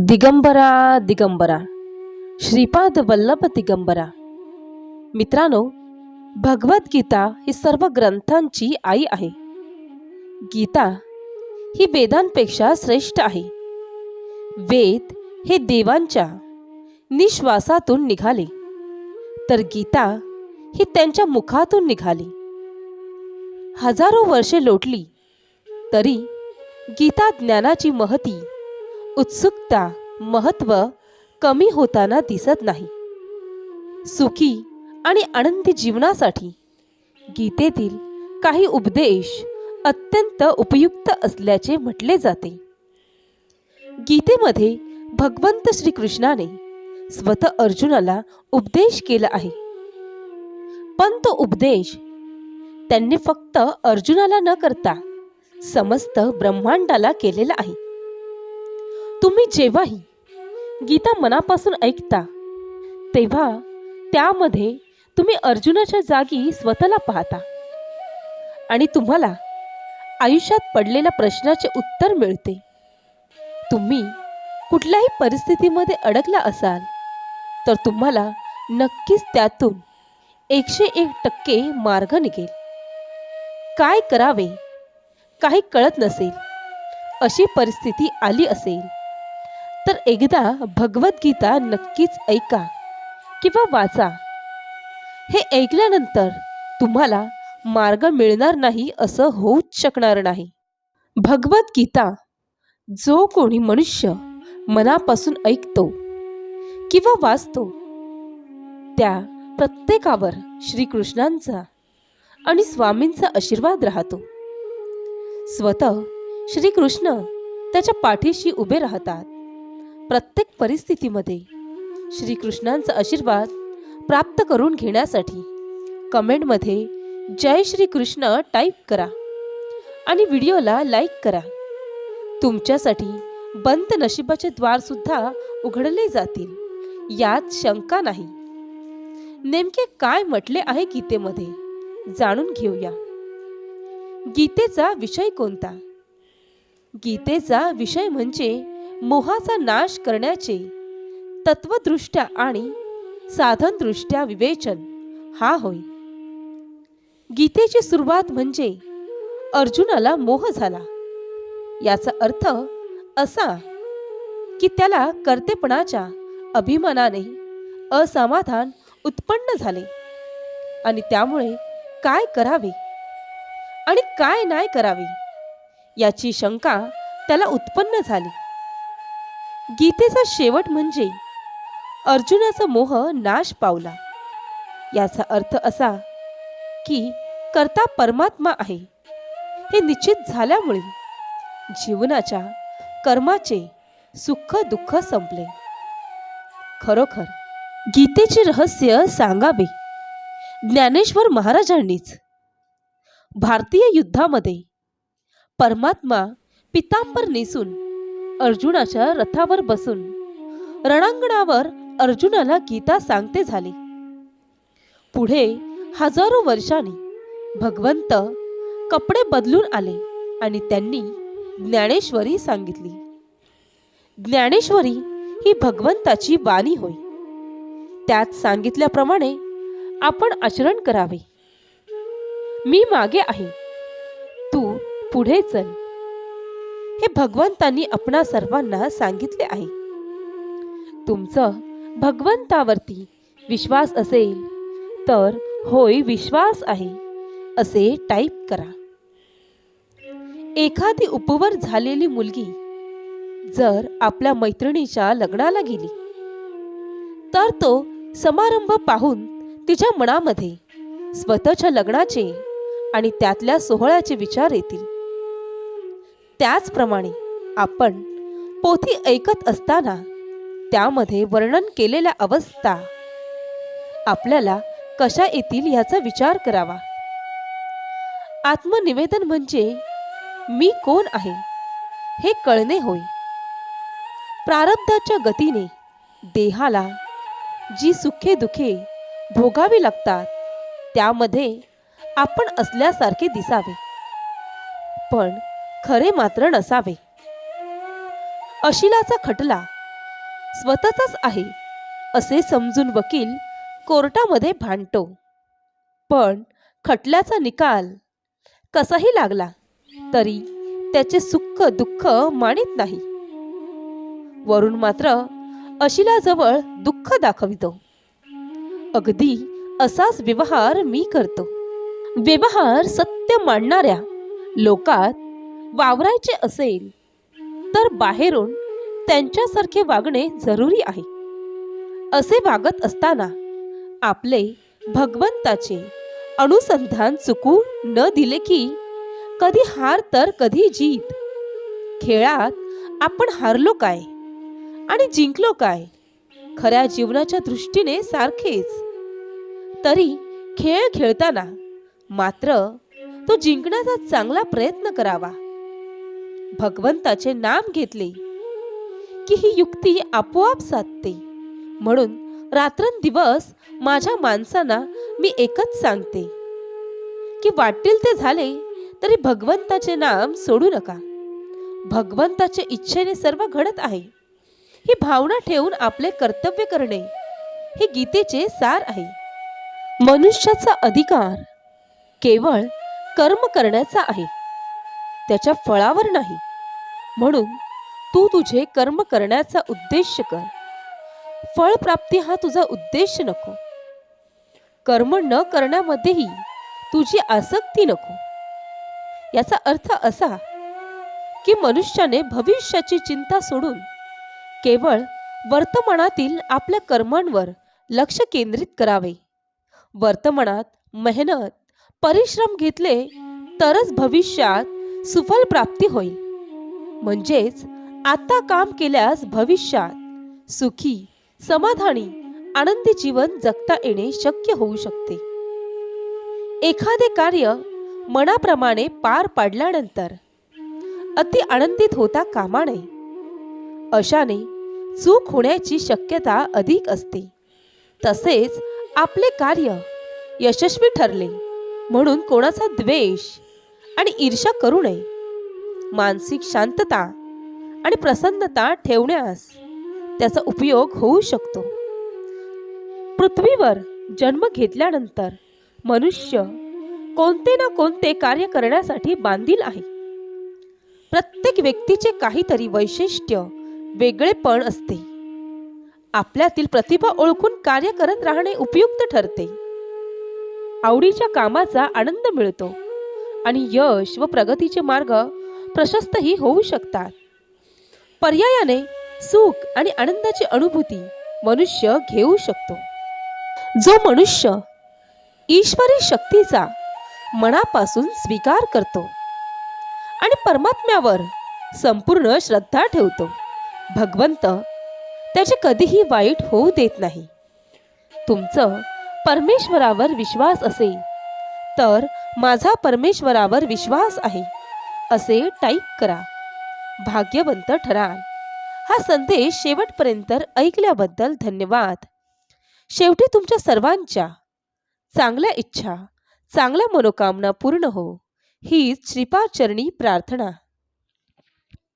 दिगंबरा दिगंबरा श्रीपाद वल्लभ दिगंबरा. मित्रांनो भगवद्गीता ही सर्व ग्रंथांची आई आहे. गीता ही वेदांपेक्षा श्रेष्ठ आहे. वेद हे देवांच्या निश्वासातून निघाले. तर गीता ही त्यांच्या मुखातून निघाली. हजारो वर्षे लोटली तरी गीता ज्ञानाची महती उत्सुकता महत्त्व कमी होताना दिसत नाही. सुखी आणि आनंदी जीवनासाठी गीतेतील काही उपदेश अत्यंत उपयुक्त असल्याचे म्हटले जाते. गीतेमध्ये भगवंत श्रीकृष्णाने स्वतः अर्जुनाला उपदेश केला आहे. पण तो उपदेश त्यांनी फक्त अर्जुनाला न करता समस्त ब्रह्मांडाला केलेला आहे. तुम्ही जेव्हाही गीता मनापासून ऐकता तेव्हा त्यामध्ये तुम्ही अर्जुनाच्या जागी स्वतःला पाहता आणि तुम्हाला आयुष्यात पडलेल्या प्रश्नाचे उत्तर मिळते. तुम्ही कुठल्याही परिस्थितीमध्ये अडकला असाल तर तुम्हाला नक्कीच त्यातून एकशे एक टक्के मार्ग निघेल. काय करावे काही कळत नसेल अशी परिस्थिती आली असेल तर एकदा भगवद्गीता नक्कीच ऐका किंवा वाचा. हे ऐकल्यानंतर तुम्हाला मार्ग मिळणार नाही असं होऊच शकणार नाही. भगवद्गीता जो कोणी मनुष्य मनापासून ऐकतो किंवा वाचतो त्या प्रत्येकावर श्रीकृष्णांचा आणि स्वामींचा आशीर्वाद राहतो. स्वतः श्रीकृष्ण त्याच्या पाठीशी उभे राहतात. प्रत्येक परिस्थितीमध्ये श्रीकृष्णांचा आशीर्वाद प्राप्त करून घेण्यासाठी कमेंटमध्ये जय श्रीकृष्ण टाईप करा आणि व्हिडिओला लाईक करा. तुमच्यासाठी बंद नशिबाचे द्वार सुद्धा उघडले जातील यात शंका नाही. नेमके काय म्हटले आहे गीतेमध्ये जाणून घेऊया. गीतेचा विषय कोणता? गीतेचा विषय म्हणजे मोहाचा नाश करण्याचे तत्वदृष्ट्या आणि साधनदृष्ट्या विवेचन हा होय. गीतेची सुरुवात म्हणजे अर्जुनाला मोह झाला. याचा अर्थ असा की त्याला कर्तेपणाच्या अभिमानाने असमाधान उत्पन्न झाले आणि त्यामुळे काय करावे आणि काय नाही करावे याची शंका त्याला उत्पन्न झाली. गीतेचा शेवट म्हणजे अर्जुनाचा मोह नाश पावला. याचा अर्थ असा की कर्ता परमात्मा आहे. हे निश्चित झाल्यामुळे जीवनाच्या कर्माचे सुख दुःख संपले. खरोखर गीतेचे रहस्य सांगावे ज्ञानेश्वर महाराजांनीच. भारतीय युद्धामध्ये परमात्मा पितांबर नेसून अर्जुनाच्या रथावर बसून रणांगणावर अर्जुनाला गीता सांगते झाले. पुढे हजारो वर्षांनी भगवंत कपडे बदलून आले आणि त्यांनी ज्ञानेश्वरी सांगितली. ज्ञानेश्वरी ही भगवंताची वाणी होय. त्यात सांगितल्याप्रमाणे आपण आचरण करावे. मी मागे आहे. तू पुढे चल. हे भगवंतांनी आपणा सर्वांना सांगितले आहे. तुमचं भगवंतावरती विश्वास असेल तर होय विश्वास आहे असे टाईप करा. एखादी उपवर झालेली मुलगी जर आपल्या मैत्रिणीच्या लग्नाला गेली तर तो समारंभ पाहून तिच्या मनामध्ये स्वतःच्या लग्नाचे आणि त्यातल्या सोहळ्याचे विचार येतील. त्याचप्रमाणे आपण पोथी ऐकत असताना त्यामध्ये वर्णन केलेल्या अवस्था आपल्याला कशा येतील याचा विचार करावा. आत्मनिवेदन म्हणजे मी कोण आहे हे कळणे होय. प्रारब्धाच्या गतीने देहाला जी सुखे दुखे भोगावी लागतात त्यामध्ये आपण असल्यासारखे दिसावे. पण खरे मात्र नसावे. अशिलाचा खटला स्वतःचाच आहे असे समजून वकील कोर्टामध्ये भांडतो. पण खटल्याचा निकाल कसाही लागला तरी त्याचे सुख दुःख मानित नाही. वरून मात्र अशिलाजवळ दुःख दाखवितो. अगदी असाच व्यवहार मी करतो. व्यवहार सत्य मांडणाऱ्या लोकात वावरायचे असेल तर बाहेरून त्यांच्यासारखे वागणे जरुरी आहे. असे वागत असताना आपले भगवंताचे अनुसंधान चुकू न दिले की कधी हार तर कधी जीत. खेळात आपण हारलो काय आणि जिंकलो काय खऱ्या जीवनाच्या दृष्टीने सारखेच. तरी खेळ खेळताना मात्र तो जिंकण्याचा चांगला प्रयत्न करावा. भगवंताचे नाम घेतले की ही युक्ती आपोआप साधते. म्हणून रात्रंदिवस माझ्या माणसांना मी एकच सांगते की वाटेल ते झाले तरी भगवंताचे नाम सोडू नका. भगवंताच्या इच्छेने सर्व घडत आहे. ही भावना ठेवून आपले कर्तव्य करणे हे गीतेचे सार आहे. मनुष्याचा अधिकार केवळ कर्म करण्याचा आहे. त्याच्या फळावर नाही. म्हणून तू तुझे कर्म करण्याचा उद्देश कर. फळ प्राप्ती हा तुझा उद्देश नको. कर्म न करण्यामध्येही तुझी आसक्ती नको. याचा अर्थ असा की मनुष्याने भविष्याची चिंता सोडून केवळ वर्तमानातील आपल्या कर्मांवर लक्ष केंद्रित करावे. वर्तमानात मेहनत परिश्रम घेतले तरच भविष्यात सुफल प्राप्ती होईल. म्हणजेच आता काम केल्यास भविष्यात सुखी समाधानी आनंदी जीवन जगता येणे शक्य होऊ शकते. एखादे कार्य मनाप्रमाणे पार पाडल्यानंतर अति आनंदित होता कामा नये अशाने चूक होण्याची शक्यता अधिक असते. तसेच आपले कार्य यशस्वी ठरले म्हणून कोणाचा द्वेष आणि ईर्षा करू नये. मानसिक शांतता आणि प्रसन्नता ठेवण्यास त्याचा उपयोग होऊ शकतो. पृथ्वीवर जन्म घेतल्यानंतर मनुष्य कोणते ना कोणते कार्य करण्यासाठी बांधील आहे. प्रत्येक व्यक्तीचे काहीतरी वैशिष्ट्य वेगळेपण असते. आपल्यातील प्रतिभा ओळखून कार्य करत राहणे उपयुक्त ठरते. आवडीच्या कामाचा आनंद मिळतो. आणि यश व प्रगतीचे मार्ग प्रशस्तही होऊ शकतात. पर्यायाने सुख आणि आनंदाची अनुभूती मनुष्य घेऊ शकतो. जो मनुष्य ईश्वरी शक्तीचा मनापासून स्वीकार करतो आणि परमात्म्यावर संपूर्ण श्रद्धा ठेवतो भगवंत त्याचे कधीही वाईट होऊ देत नाही. तुमचं परमेश्वरावर विश्वास असेल तर माझा परमेश्वरावर विश्वास आहे. असे टाईप करा. भाग्यवंत ठराल हा संदेश शेवटपर्यंत ऐकल्याबद्दल धन्यवाद. शेवटी तुमच्या सर्वांच्या चांगल्या इच्छा चांगल्या मनोकामना पूर्ण हो. हीच श्रीपाचरणी प्रार्थना.